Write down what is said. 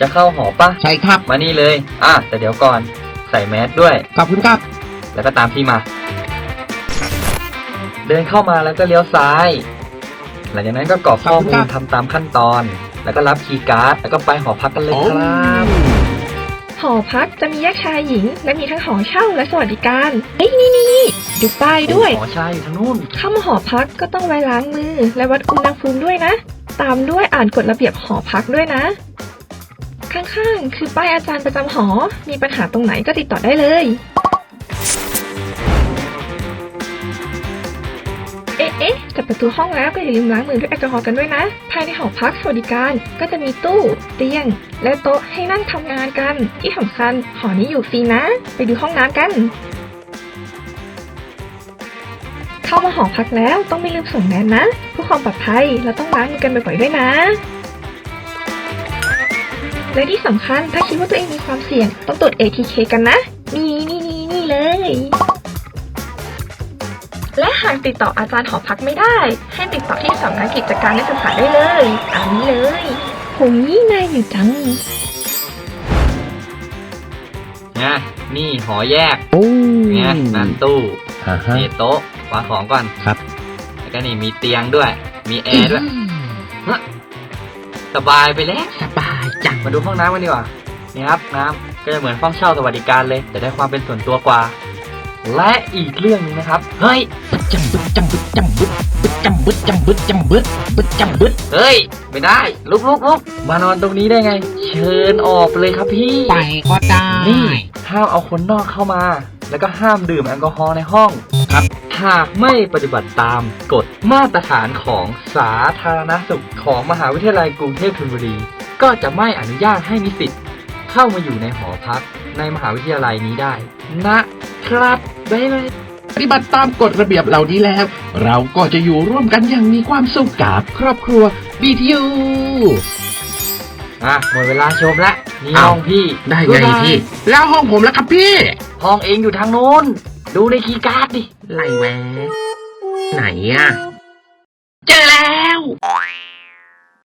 จะเข้าหอปะใช่ครับ มานี่เลย อะ แต่เดี๋ยวก่อน ใส่แมสด้วย ขอบคุณครับ แล้วก็ตามพี่มา เดินเข้ามาแล้วก็เลี้ยวซ้าย หลังจากนั้นก็กรอกข้อมูครัลบทำตามขั้นตอน แล้วก็รับคีย์การ์ด แล้วก็ไปหอพักกันเลยครับ หอพักจะมีแยกชายหญิง และมีทั้งหอเช่าและสวัสดิการ เฮ้ยนี่นี่นี่ดูป้ายด้วย หอชายอยู่ทางนู้น เข้ามาหอพักก็ต้องไว้ล้างมือ และวัดอุณหภูมิด้วยนะ ตามด้วยอ่านกฎระเบียบหอพักด้วยนะ ข้างๆ คือป้ายอาจารย์ประจำหอ มีปัญหาตรงไหนก็ติดต่อได้เลย เอ๊ะเอ๊ะจับประตูห้องแล้วก็อย่าลืมล้างมือด้วยแอลกอฮอล์กันด้วยนะ ภายในหอพักสวัสดิการก็จะมีตู้ เตียง และโต๊ะให้นั่งทำงานกัน ที่สำคัญหอนี้อยู่ฟรีนะ ไปดูห้องน้ำกันเข้ามาหอพักแล้วต้องไม่ลืมส่งแมสนะเพื่อความปลอดภัยเราต้องล้างมือกันบ่อยๆด้วยนะ และที่สำคัญถ้าคิดว่าตัวเองมีความเสี่ยงต้องตรวจ ATK กันนะ นี่นี่นี่นี่เลย และหากติดต่ออาจารย์หอพักไม่ได้ ให้ติดต่อที่สำนักกิจการนักศึกษาได้เลยตามนี้เลยผมนี่นายอยู่จังนะนี่หอแยกโอ้เนี่ยนั่นตู้อ่าฮะ นี่โต๊ะวางของก่อนครับ แล้วก็นี่มีเตียงด้วย มีแอร์ด้วยฮะสบายไปแล้ว สบายจัง มาดูห้องน้ำกันดีกว่านี่ครับน้ำก็จะเหมือนห้องเช่าสวัสดิการเลย แต่ได้ความเป็นส่วนตัวกว่า และอีกเรื่องหนึงนะครับ เฮ้ยบึดจำบึดจำบึดจำบึดบึดจำบึดจำบึดจำบึดบึดจำบึดเฮ้ย ไม่ได้ ลุกลุกลุกมานอนตรงนี้ได้ไง เชิญออกเลยครับพี่ ไปก็ได้ นี่ห้ามเอาคนนอกเข้ามา แล้วก็ห้ามดื่มแอลกอฮอล์ในห้องครับ หากไม่ปฏิบัติตามกฎมาตรฐานของสาธารณสุขของมหาวิทยาลัยกรุงเทพธนบุรี ก็จะไม่อนุญาตให้นิสิตเข้ามาอยู่ในหอพักในมหาวิทยาลัยนี้ได้นะ ครับได้เลยปฏิบัติตามกฎระเบียบเหล่านี้แล้ว เราก็จะอยู่ร่วมกันอย่างมีความสุขกับครอบครัว BTU อะหมดเวลาชมละนี่อ้าวห้องพี่ได้ไงพี่ แล้วห้องผมแล้วครับพี่ ห้องเองอยู่ทางโน้น ดูในคีย์การ์ดดิไรแวะไหนอะเจอแล้ว